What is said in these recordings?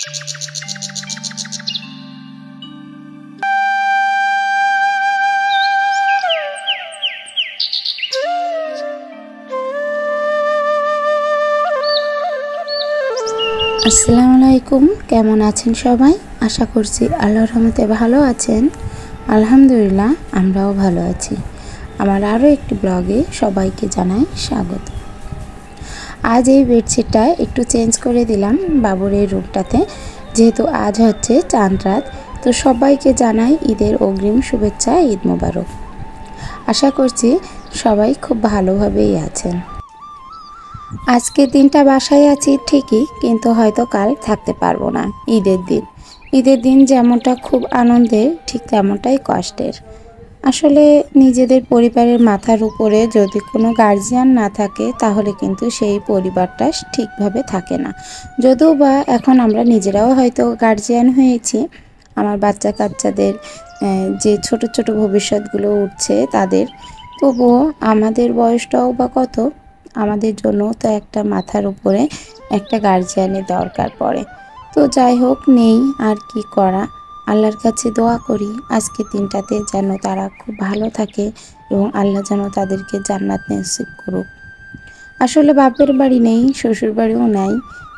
আসসালামু আলাইকুম, কেমন আছেন সবাই? আশা করছি আল্লাহ রহমতে ভালো আছেন। আলহামদুলিল্লাহ, আমরাও ভালো আছি। আমার আরও একটি ব্লগে সবাইকে জানাই স্বাগত। আজ এই বেডশিটটা একটু চেঞ্জ করে দিলাম বাবুর রুমটাতে, যেহেতু আজ হচ্ছে চাঁদ রাত। তো সবাইকে জানাই ঈদের অগ্রিম শুভেচ্ছা, ঈদ মোবারক। আশা করছি সবাই খুব ভালোভাবেই আছেন। আজকের দিনটা বাসায় আছি ঠিকই, কিন্তু হয়তো কাল থাকতে পারব না ঈদের দিন। ঈদের দিন যেমনটা খুব আনন্দের, ঠিক তেমনটাই কষ্টের। আসলে নিজেদের পরিবারের মাথার উপরে যদি কোনো গার্জিয়ান না থাকে, তাহলে কিন্তু সেই পরিবারটা ঠিকভাবে থাকে না। যদিও বা এখন আমরা নিজেরাও হয়তো গার্জিয়ান হয়েছি, আমার বাচ্চা কাচ্চাদের যে ছোট ছোট ভবিষ্যৎগুলো উঠছে তাদের, তবুও আমাদের বয়সটাও বা কত, আমাদের জন্য তো একটা মাথার উপরে একটা গার্জিয়ানের দরকার পড়ে। তো যাই হোক, নেই আর কি করা। আল্লাহর কাছে দোয়া করি, আজকের দিনটাতে যেন তারা খুব ভালো থাকে এবং আল্লাহ যেন তাদেরকে জান্নাত নসিব করুক। আসলে বাপের বাড়ি নেই, শ্বশুর বাড়িও নাই,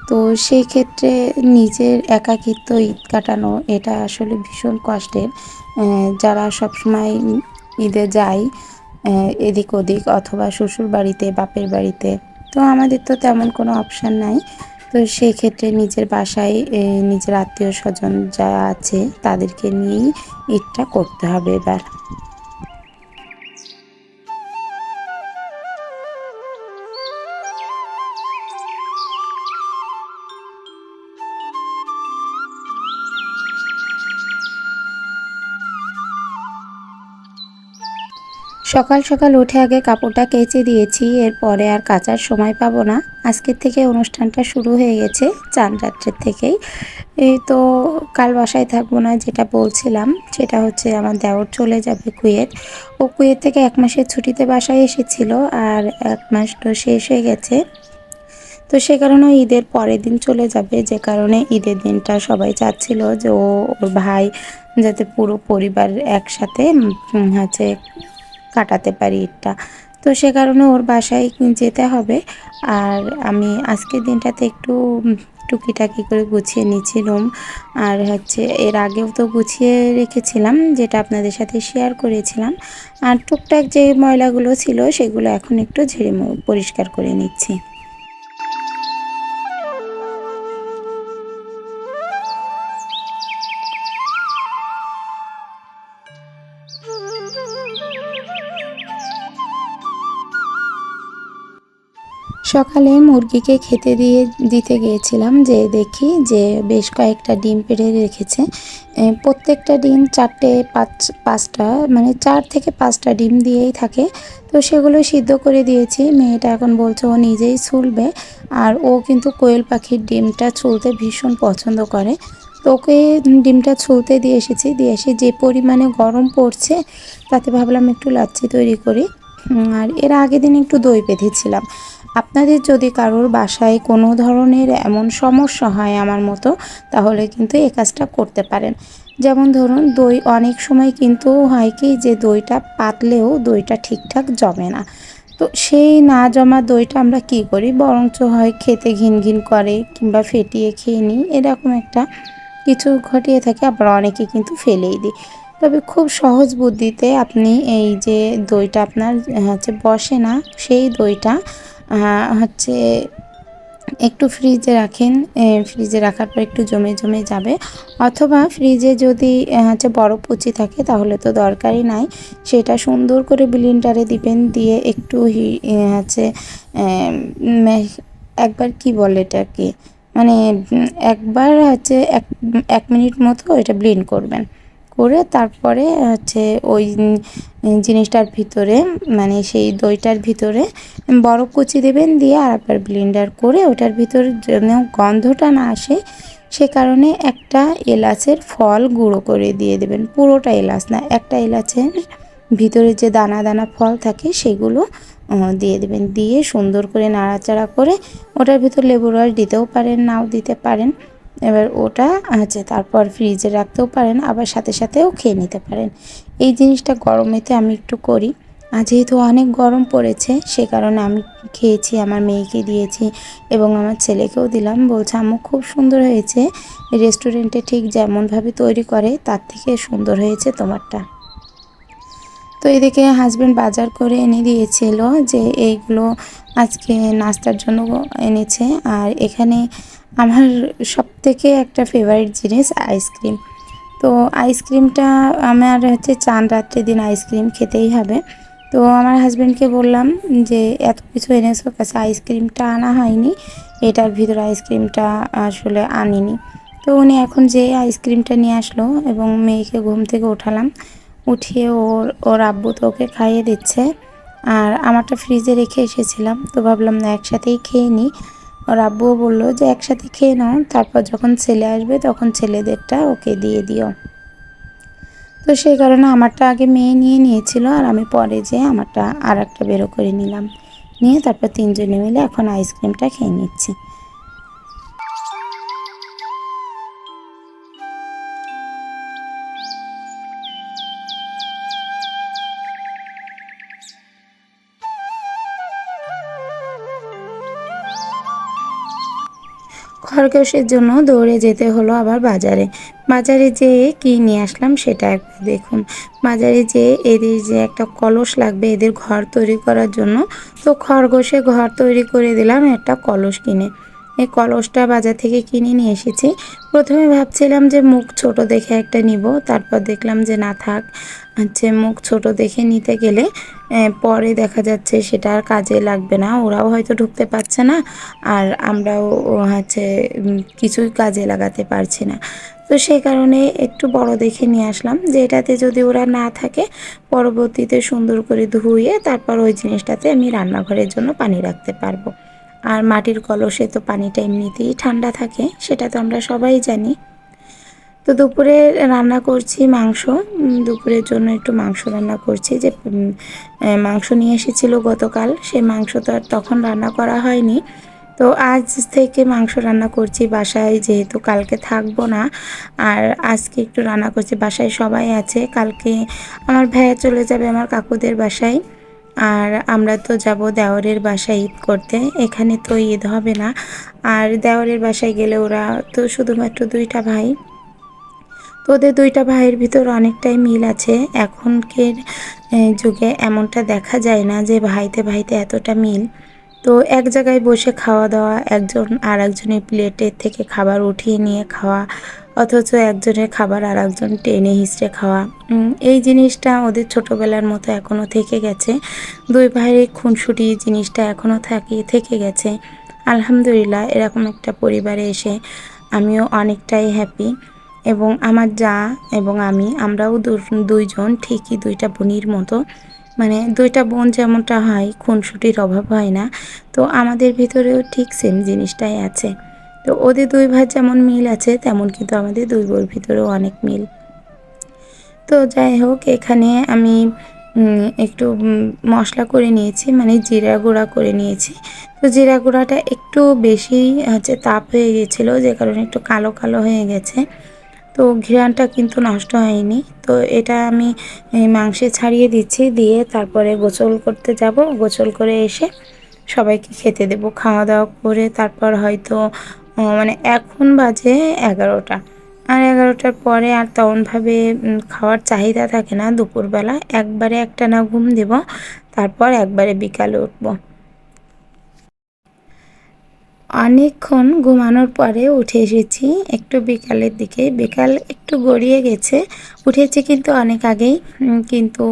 তো সেই ক্ষেত্রে নিজের একাকিত্ব ঈদ কাটানো এটা আসলে ভীষণ কষ্টের। যারা সবসময় ঈদে যায় এদিক ওদিক অথবা শ্বশুর বাড়িতে বাপের বাড়িতে, তো আমাদের তো তেমন কোনো অপশান নাই। তো সেই ক্ষেত্রে নিজের বাসায় নিজের আত্মীয় স্বজন যা আছে তাদেরকে নিয়েই ঈদটা করতে হবে এবার। সকাল সকাল উঠে আগে কাপড়টা কেচে দিয়েছি, এরপরে আর কাচার সময় পাবো না। আজকের থেকে অনুষ্ঠানটা শুরু হয়ে গেছে চান রাত্রের থেকেই। এই তো কাল বাসায় থাকব না যেটা বলছিলাম, সেটা হচ্ছে আমার দেওর চলে যাবে কুয়েত। ও কুয়েত থেকে এক মাসের ছুটিতে বাসায় এসেছিল আর এক মাস তো শেষ হয়ে গেছে। তো সে কারণে ঈদের পরের দিন চলে যাবে, যে কারণে ঈদের দিনটা সবাই চাচ্ছিল যে ও ওর ভাই যাতে পুরো পরিবার একসাথে হচ্ছে কাটাতে পারি ঈদটা তো সে কারণে ওর বাসায় যেতে হবে। আর আমি আজকের দিনটাতে একটু টুকিটাকি করে গুছিয়ে নিচ্ছি রুম আর হচ্ছে এর আগেও তো গুছিয়ে রেখেছিলাম, যেটা আপনাদের সাথে শেয়ার করেছিলাম। আর টুকটাক যে ময়লাগুলো ছিল, সেগুলো এখন একটু ঝেড়ে পরিষ্কার করে নিচ্ছি। সকালে মুরগিকে খেতে দিয়ে দিতে গিয়েছিলাম যে দেখি যে বেশ কয়েকটা ডিম পেড়ে রেখেছে। প্রত্যেকটা ডিম চারটে পাঁচ, পাঁচটা মানে চার থেকে পাঁচটা ডিম দিয়েই থাকে। তো সেগুলো সিদ্ধ করে দিয়েছি। মেয়েটা এখন বলছে ও নিজেই ছুলবে। আর ও কিন্তু কোয়েল পাখির ডিমটা ছুলতে ভীষণ পছন্দ করে। তো ওকে ডিমটা ছুলতে দিয়ে এসেছি। দিয়ে এসে যে পরিমাণে গরম পড়ছে, তাতে ভাবলাম একটু লাচ্ছি তৈরি করি। আর এর আগের দিন একটু দই বেঁধেছিলাম আপনাদের যদি কারোর বাসায় কোনো ধরনের এমন সমস্যা হয় আমার মতো, তাহলে কিন্তু এই কাজটা করতে পারেন। যেমন ধরুন, দই অনেক সময় কিন্তু হয় কি যে দইটা পাতলেও দইটা ঠিকঠাক জমে না। তো সেই না জমা দইটা আমরা কি করি? বরঞ্চ হয় খেতে ঘিন ঘিন করে কিংবা ফেটিয়ে খেয়ে নিই। এরকম একটা কিছু ঘটিয়ে থাকে, আবার অনেকে কিন্তু ফেলেই দিই তবে খুব সহজ বুদ্ধিতে আপনি এই যে দইটা আপনার হচ্ছে বসে না, সেই দইটা হচ্ছে একটু ফ্রিজে রাখেন ফ্রিজে রাখার পর একটু জমে জমে যাবে। অথবা ফ্রিজে যদি হচ্ছে বরফ কুচি থাকে, তাহলে তো দরকারই নাই। সেটা সুন্দর করে ব্লিন্ডারে দিবেন, দিয়ে একটু হচ্ছে একবার কি বলে এটাকে? মানে একবার হচ্ছে এক এক মিনিট মতো এটা ব্লেন্ড করবেন। করে তারপরে হচ্ছে ওই জিনিসটার ভিতরে মানে সেই দইটার ভিতরে বরফ কুচি দেবেন দিয়ে আর একবার ব্লেন্ডার করে ওটার ভিতরে যেন গন্ধটা না আসে, সে কারণে একটা এলাচের ফল গুঁড়ো করে দিয়ে দেবেন। পুরোটা এলাচ না, একটা এলাচের ভিতরে যে দানা দানা ফল থাকে সেগুলো দিয়ে দেবেন। দিয়ে সুন্দর করে নাড়াচাড়া করে ওটার ভিতর লেবুর রস দিতেও পারেন, নাও দিতে পারেন। এবার ওটা আছে, তারপর ফ্রিজে রাখতেও পারেন, আবার সাথে সাথেও খেয়ে নিতে পারেন। এই জিনিসটা গরমেতে আমি একটু করি। আর যেহেতু অনেক গরম পড়েছে, সে কারণে আমি খেয়েছি, আমার মেয়েকে দিয়েছি এবং আমার ছেলেকেও দিলাম। বলছে, আম্মু, খুব সুন্দর হয়েছে। রেস্টুরেন্টে ঠিক যেমনভাবে তৈরি করে, তার থেকে সুন্দর হয়েছে তোমারটা। তো এদিকে হাজব্যান্ড বাজার করে এনে দিয়েছিল যে, এইগুলো আজকে নাস্তার জন্য এনেছে। আর এখানে আমার সব থেকে একটা ফেভারিট জিনিস আইসক্রিম তো আইসক্রিমটা আমার হচ্ছে চান রাত্রের দিন আইসক্রিম খেতেই হবে। তো আমার হাজব্যান্ডকে বললাম যে, এত কিছু এনেছো, কাছে আইসক্রিমটা আনা হয়নি। এটার ভিতরে আইসক্রিমটা আসলে আনিনি। তো উনি এখন যে আইসক্রিমটা নিয়ে আসলো এবং মেয়েকে ঘুম থেকে উঠালাম উঠিয়ে ওর ওর আব্বু তো ওকে খাইয়ে দিচ্ছে। আর আমারটা ফ্রিজে রেখে এসেছিলাম, তো ভাবলাম না একসাথেই খেয়ে নিই। ওর আব্বুও বলল যে একসাথে খেয়ে নাও, তারপর যখন ছেলে আসবে তখন ছেলেদেরটা ওকে দিয়ে দিও। তো সেই কারণে আমারটা আগে মেয়ে নিয়ে নিয়েছিল আর আমি পরে যে আমারটা আর একটা বেরো করে নিলাম। নিয়ে তারপর তিনজনে মিলে এখন আইসক্রিমটা খেয়ে নিচ্ছি। খরগোশের জন্য দৌড়ে যেতে হলো আবার বাজারে। বাজারে যেয়ে কি নিয়ে আসলাম সেটা একবার দেখুন। বাজারে যেয়ে এদের যে একটা কলস লাগবে এদের ঘর তৈরি করার জন্য, তো খরগোশে ঘর তৈরি করে দিলাম একটা কলস কিনে। এই কলসটা বাজার থেকে কিনে নিয়ে এসেছি। প্রথমে ভাবছিলাম যে মুখ ছোট দেখে একটা নিব, তারপর দেখলাম যে না থাক হচ্ছে মুখ ছোট দেখে নিতে গেলে পরে দেখা যাচ্ছে সেটা আর কাজে লাগবে না। ওরাও হয়তো ঢুকতে পারছে না আর আমরাও হচ্ছে কিছুই কাজে লাগাতে পারছি না। তো সেই কারণে একটু বড় দেখে নিয়ে আসলাম যে এটাতে যদি ওরা না থাকে, পরবর্তীতে সুন্দর করে ধুয়ে তারপর ওই জিনিসটাতে আমি রান্নাঘরের জন্য পানি রাখতে পারব। আর মাটির কলসে তো পানিটা এমনিতেই ঠান্ডা থাকে, সেটা তো আমরা সবাই জানি। তো দুপুরে রান্না করছি মাংস। দুপুরের জন্য একটু মাংস রান্না করছি যে মাংস নিয়ে এসেছিল গতকাল। সেই মাংস তো আর তখন রান্না করা হয়নি। তো আজ থেকে মাংস রান্না করছি বাসায়, যেহেতু কালকে থাকব না। আর আজকে একটু রান্না করছি, বাসায় সবাই আছে। কালকে আমার ভাইয়া চলে যাবে আমার কাকুদের বাসায়। আর আমরা তো যাব দেওরের বাসায় ঈদ করতে। এখানে তো ঈদ হবে না। আর দেওরের বাসায় গেলে ওরা তো শুধুমাত্র দুইটা ভাই। তো ওদের দুইটা ভাইয়ের ভিতর অনেকটাই মিল আছে। এখনকের যুগে এমনটা দেখা যায় না যে ভাইতে ভাইতে এতটা মিল। তো এক জায়গায় বসে খাওয়া দাওয়া, একজন আর একজনের প্লেটের থেকে খাবার উঠিয়ে নিয়ে খাওয়া, অথচ একজনের খাবার আর একজন টেনে হিসড়ে খাওয়া। এই জিনিসটা ওদের ছোটোবেলার মতো এখনও থেকে গেছে। দুই ভাইয়ের খুনসুটি জিনিসটা এখনও থাকি, থেকে গেছে। আলহামদুলিল্লাহ, এরকম একটা পরিবারে এসে আমিও অনেকটাই হ্যাপি এবং আমার যা এবং আমি, আমরাও দুইজন ঠিকই দুইটা বোনির মতো। মানে দুইটা বোন যেমনটা হয়, খুনসুটির অভাব হয় না। তো আমাদের ভিতরেও ঠিক সেম জিনিসটাই আছে। তো ওদের দুই ভাই যেমন মিল আছে, তেমন কিন্তু আমাদের দুই বোর ভিতরেও অনেক মিল। তো যাই হোক, এখানে আমি একটু মশলা করে নিয়েছি মানে জিরা গুঁড়া করে নিয়েছি। তো জিরা গুঁড়াটা একটু বেশি হচ্ছে তাপ হয়ে গেছিল, যে কারণে একটু কালো কালো হয়ে গেছে। তো ঘিরানটা কিন্তু নষ্ট হয়নি। তো এটা আমি মাংসে ছাড়িয়ে দিচ্ছি, দিয়ে তারপরে গোসল করতে যাব। গোসল করে এসে সবাইকে খেতে দেব। খাওয়া দাওয়া করে তারপর হয়তো মানে এখন বাজে এগারোটা। আর এগারোটার পরে আর তেমনভাবে খাওয়ার চাহিদা থাকে না দুপুরবেলা। একবারে একটা না ঘুম দেব, তারপর একবারে বিকালে উঠবো। অনেকক্ষণ ঘুমানোর পরে উঠে এসেছি। একটু বিকালের দিকে। বিকাল একটু গড়িয়ে গেছে। উঠেছি কিন্তু অনেক আগেই। কিন্তু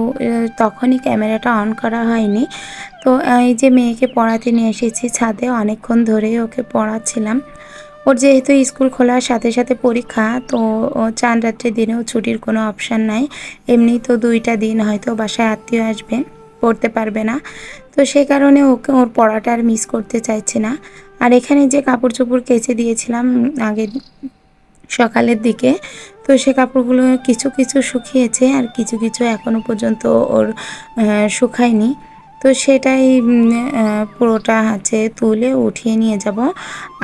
তখনই ক্যামেরাটা অন করা হয়নি। তো এই যে মেয়েকে পড়াতে নিয়ে এসেছি ছাদে, অনেকক্ষণ ধরেই ওকে পড়াচ্ছিলাম। ওর যেহেতু স্কুল খোলার সাথে সাথে পরীক্ষা, তো চান রাত্রের দিনেও ছুটির কোনো অপশান নাই। এমনি তো দুইটা দিন হয়তো বাসায় আত্মীয় আসবে, পড়তে পারবে না। তো সেই কারণে ওকে, ওর পড়াটা আর মিস করতে চাইছে না। আর এখানে যে কাপড় চোপড় কেচে দিয়েছিলাম আগে সকালের দিকে, তো সে কাপড়গুলো কিছু কিছু শুকিয়েছে আর কিছু কিছু এখনও পর্যন্ত ওর শুকায়নি। তো সেটাই পুরোটা হচ্ছে তুলে উঠিয়ে নিয়ে যাব।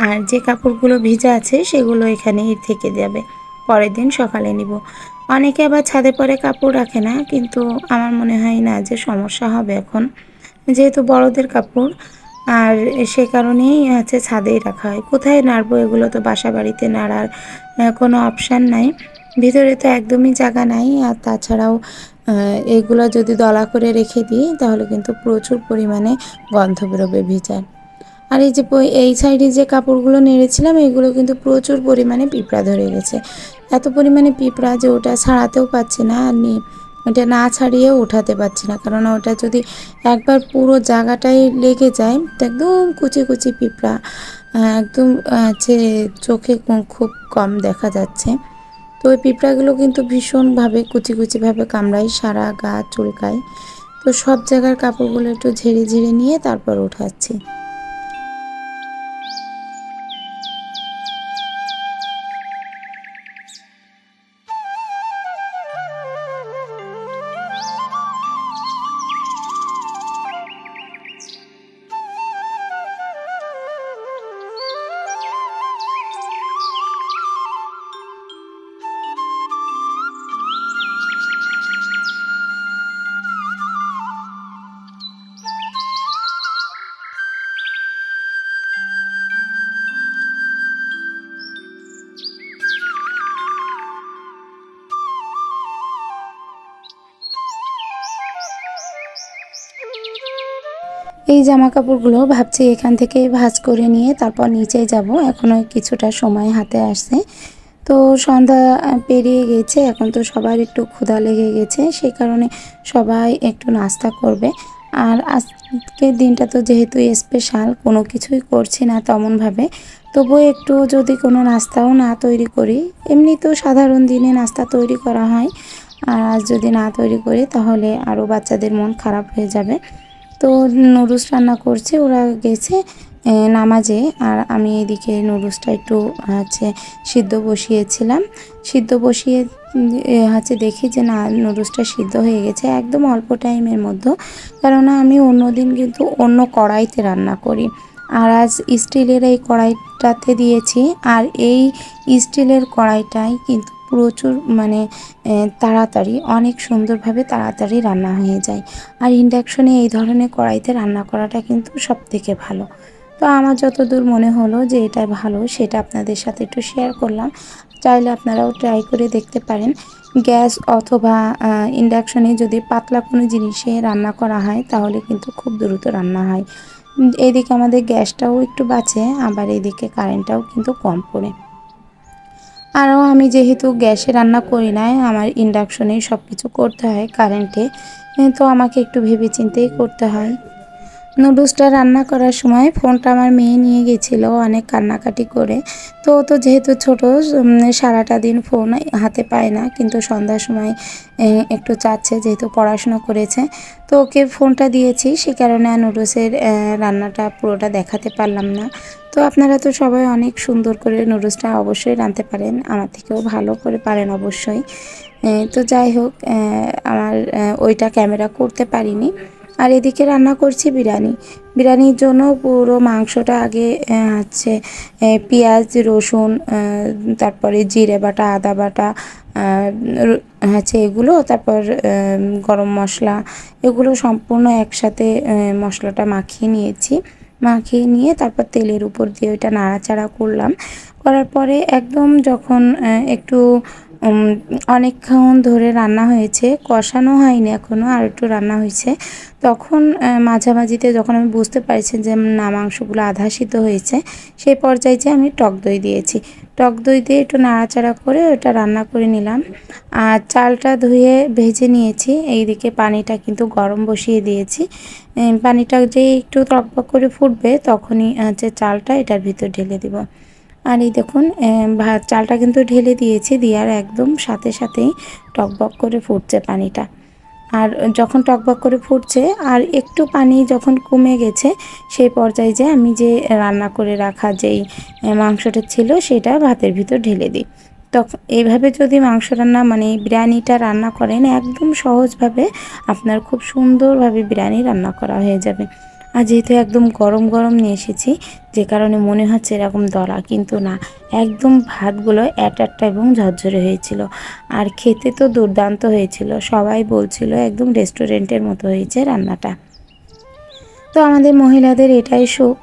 আর যে কাপড়গুলো ভিজা আছে সেগুলো এখানেই থেকে যাবে। পরের দিন সকালে নিব। অনেকে আবার ছাদে পরে কাপড় রাখে না, কিন্তু আমার মনে হয় না যে সমস্যা হবে এখন। যেহেতু বড়দের কাপড় আর সে কারণেই হচ্ছে ছাদেই রাখা হয়। কোথায় নাড়বো এগুলো তো বাসা বাড়িতে নাড়ার কোনো অপশান নাই। ভিতরে তো একদমই জায়গা নাই আর তাছাড়াও এগুলো যদি দলা করে রেখে দিই তাহলে কিন্তু প্রচুর পরিমাণে গন্ধ বেরোবে ভিজার আর এই যে এই সাইডে যে কাপড়গুলো নেড়েছিলাম এগুলো কিন্তু প্রচুর পরিমাণে পিঁপড়া ধরে গেছে। এত পরিমাণে পিঁপড়া যে ওটা ছাড়াতেও পাচ্ছি না আর ওটা না ছাড়িয়েও উঠাতে পারছি না। কারণ ওটা যদি একবার পুরো জায়গাটাই লেগে যায়, তো একদম কুচি কুচি পিঁপড়া একদম যে চোখে খুব কম দেখা যাচ্ছে। তো ওই পিঁপড়াগুলো কিন্তু ভীষণভাবে কুচি কুচিভাবে কামড়ায়, সারা গা চুলকায়। তো সব জায়গার কাপড়গুলো একটু ঝেড়ে ঝেড়ে নিয়ে তারপর উঠাচ্ছি। এই জামা কাপড়গুলো ভাবছি এখান থেকে ভাঁজ করে নিয়ে তারপর নিচে যাব। এখনও কিছুটা সময় হাতে আসছে। তো সন্ধ্যা পেরিয়ে গেছে। এখন তো সবার একটু ক্ষুধা লেগে গেছে। সেই কারণে সবাই একটু নাস্তা করবে। আর আজকের দিনটা তো যেহেতু স্পেশাল কোনো কিছুই করছি না তেমনভাবে। তবুও একটু যদি কোনো নাস্তাও না তৈরি করি, এমনি তো সাধারণ দিনে নাস্তা তৈরি করা হয়। আর আজ যদি না তৈরি করি, তাহলে আরও বাচ্চাদের মন খারাপ হয়ে যাবে। তো নুডলস রান্না করছে, ওরা গেছে নামাজে, আর আমি এদিকে নুডলসটা একটু হচ্ছে সিদ্ধ বসিয়েছিলাম। সিদ্ধ বসিয়ে হচ্ছে দেখি যে না, নুডলসটা সিদ্ধ হয়ে গেছে একদম অল্প টাইমের মধ্যে। কেননা আমি অন্য দিন কিন্তু অন্য কড়াইতে রান্না করি। আর আজ স্টিলের এই কড়াইটাতে দিয়েছি, আর এই স্টিলের কড়াইটাই কিন্তু প্রচুর মানে তাড়াতাড়ি, অনেক সুন্দরভাবে তাড়াতাড়ি রান্না হয়ে যায়। আর ইন্ডাকশনে এই ধরনের কড়াইতে রান্না করাটা কিন্তু সব থেকে ভালো। তো আমার যতদূর মনে হলো যে এটা ভালো, সেটা আপনাদের সাথে একটু শেয়ার করলাম। চাইলে আপনারাও ট্রাই করে দেখতে পারেন। গ্যাস অথবা ইন্ডাকশনে যদি পাতলা কোনো জিনিসে রান্না করা হয়, তাহলে কিন্তু খুব দ্রুত রান্না হয়। এদিকে আমাদের গ্যাসটাও একটু বাঁচে, আবার এদিকে কারেন্টটাও কিন্তু কম পড়ে। আরও আমি যেহেতু গ্যাসে রান্না করি না আমার ইন্ডাকশনেই সব কিছু করতে হয় কারেন্টে তো আমাকে একটু ভেবে চিন্তেই করতে হয়। নুডলসটা রান্না করার সময় ফোনটা আমার মেয়ে নিয়ে গেছিল অনেক কান্নাকাটি করে। তো তো যেহেতু ছোট সারাটা দিন ফোন হাতে পায় না, কিন্তু সন্ধ্যার সময় একটু চাচ্ছে যেহেতু পড়াশোনা করেছে। তো ওকে ফোনটা দিয়েছি, সে কারণে নুডলসের রান্নাটা পুরোটা দেখাতে পারলাম না। তো আপনারা তো সবাই অনেক সুন্দর করে নুডলসটা অবশ্যই রাঁধতে পারেন, আমার থেকেও ভালো করে পারেন অবশ্যই। তো যাই হোক আমার ওইটা ক্যামেরা করতে পারিনি। আর এদিকে রান্না করছি বিরিয়ানি। বিরিয়ানির জন্য পুরো মাংসটা আগে হচ্ছে পেঁয়াজ, রসুন তারপরে জিরে বাটা, আদা বাটা হচ্ছে এগুলো, তারপর গরম মশলা, এগুলো সম্পূর্ণ একসাথে মশলাটা মাখিয়ে নিয়েছি। মাখিয়ে নিয়ে তারপর তেলের উপর দিয়ে ওইটা নাড়াচাড়া করলাম। করার পরে একদম যখন একটু অনেকক্ষণ ধরে রান্না হয়েছে। কষানো হয়নি এখনও আর একটু রান্না হয়েছে। তখন মাঝামাঝিতে যখন আমি বুঝতে পারছি যে না, মাংসগুলো আধা সিদ্ধ হয়েছে, সেই পর্যায়ে যে আমি টক দই দিয়েছি। টক দই দিয়ে একটু নাড়াচাড়া করে ওটা রান্না করে নিলাম। আর চালটা ধুয়ে ভেজে নিয়েছি। এইদিকে পানিটা কিন্তু গরম বসিয়ে দিয়েছি। পানিটা যে একটু টকবক করে ফুটবে, তখনই হচ্ছে চালটা এটার ভিতর ঢেলে দিব। আর এই দেখুন ভাত চালটা কিন্তু ঢেলে দিয়েছি, দেওয়ার একদম সাথে সাথেই টকবক করে ফুটছে পানিটা। আর যখন টকবক করে ফুটছে, আর একটু পানি যখন কমে গেছে, সেই পর্যায়ে যে আমি যে রান্না করে রাখা যেই মাংসটা ছিল, সেটা ভাতের ভিতর ঢেলে দিই। তখন এইভাবে যদি মাংস রান্না মানে বিরিয়ানিটা রান্না করেন, একদম সহজভাবে আপনার খুব সুন্দরভাবে বিরিয়ানি রান্না করা হয়ে যাবে। আর যেহেতু একদম গরম গরম নিয়ে এসেছি, যে কারণে মনে হচ্ছে এরকম দলা, কিন্তু না, একদম ভাতগুলো একটা এবং ঝরঝরে হয়েছিল। আর খেতে তো দুর্দান্ত হয়েছিল, সবাই বলছিল একদম রেস্টুরেন্টের মতো হয়েছে রান্নাটা। তো আমাদের মহিলাদের এটাই সুখ,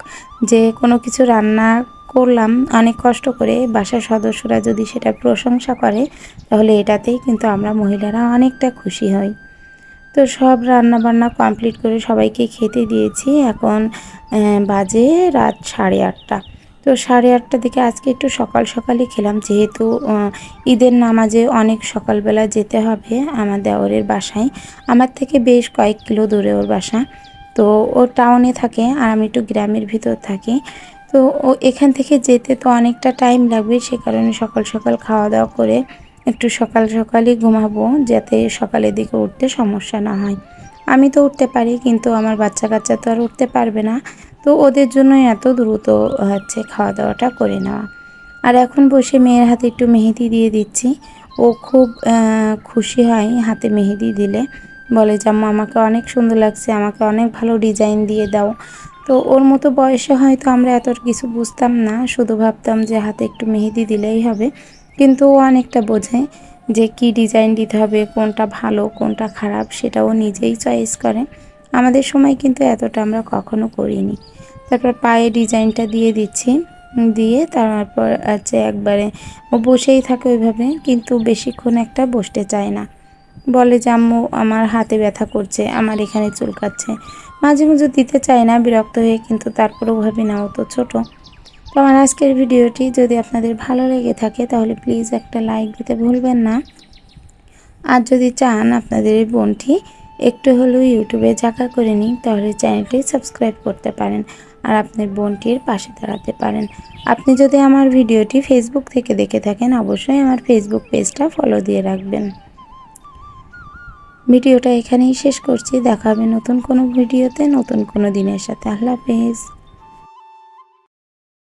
যে কোনো কিছু রান্না করলাম, অনেক কষ্ট করে বাসার সদস্যরা যদি সেটা প্রশংসা করে, তাহলে এটাতেই কিন্তু আমরা মহিলারা অনেকটা খুশি হই। তো সব রান্না বান্না কমপ্লিট করে সবাইকে খেতে দিয়েছি। এখন বাজে রাত সাড়ে আটটা। তো সাড়ে আটটার দিকে আজকে একটু সকাল সকালই খেলাম, যেহেতু ঈদের নামাজে অনেক সকালবেলা যেতে হবে আমার দেওরের বাসায়। আমার থেকে বেশ কয়েক কিলো দূরে ওর বাসা। তো ও টাউনে থাকে আর আমি একটু গ্রামের ভিতর থাকি। তো ও এখান থেকে যেতে তো অনেকটা টাইম লাগবে, সে কারণে সকাল সকাল খাওয়া দাওয়া করে একটু সকাল সকালই ঘুমাবো যাতে সকালের দিকে উঠতে সমস্যা না হয়। আমি তো উঠতে পারি, কিন্তু আমার বাচ্চা কাচ্চা তো আর উঠতে পারবে না। তো ওদের জন্যই এত দ্রুত, হচ্ছে খাওয়া দাওয়াটা করে নেওয়া। আর এখন বসে মেয়ের হাতে একটু মেহেদি দিয়ে দিচ্ছি। ও খুব খুশি হয় হাতে মেহেদি দিলে। বলে, জাম্মা, আমাকে অনেক সুন্দর লাগছে, আমাকে অনেক ভালো ডিজাইন দিয়ে দাও। তো ওর মতো বয়সে হয়তো আমরা এত কিছু বুঝতাম না, শুধু ভাবতাম যে হাতে একটু মেহেদি দিলেই হবে। কিন্তু ও অনেকটা বোঝে যে কি ডিজাইন দিতে হবে, কোনটা ভালো, কোনটা খারাপ, সেটাও নিজেই চয়েস করে। আমাদের সময় কিন্তু এতটা আমরা কখনো করিনি। তারপর পায়ে ডিজাইনটা দিয়ে দিচ্ছি, দিয়ে তারপর আছে একবারে ও বসেই থাকে ওইভাবে, কিন্তু বেশিক্ষণ একটা বসতে চায় না। বলে যে, আম্মু, আমার হাতে ব্যথা করছে, আমার এখানে চুলকাচ্ছে। মাঝে মাঝে দিতে চায় না, বিরক্ত হয়ে, কিন্তু তারপরেও ভাবি না ও তো ছোটো। তো আমার আজকের ভিডিওটি যদি আপনাদের ভালো লেগে থাকে, তাহলে প্লিজ একটা লাইক দিতে ভুলবেন না। আর যদি চান আপনাদের এই বোনটি একটু হলেও ইউটিউবে জাকা করে নিন, তাহলে চ্যানেলটি সাবস্ক্রাইব করতে পারেন আর আপনার বোনটির পাশে দাঁড়াতে পারেন। আপনি যদি আমার ভিডিওটি ফেসবুক থেকে দেখে থাকেন, অবশ্যই আমার ফেসবুক পেজটা ফলো দিয়ে রাখবেন। ভিডিওটা এখানেই শেষ করছি। দেখা হবে নতুন কোনো ভিডিওতে, নতুন কোনো দিনের সাথে। আল্লাহ হাফেজ।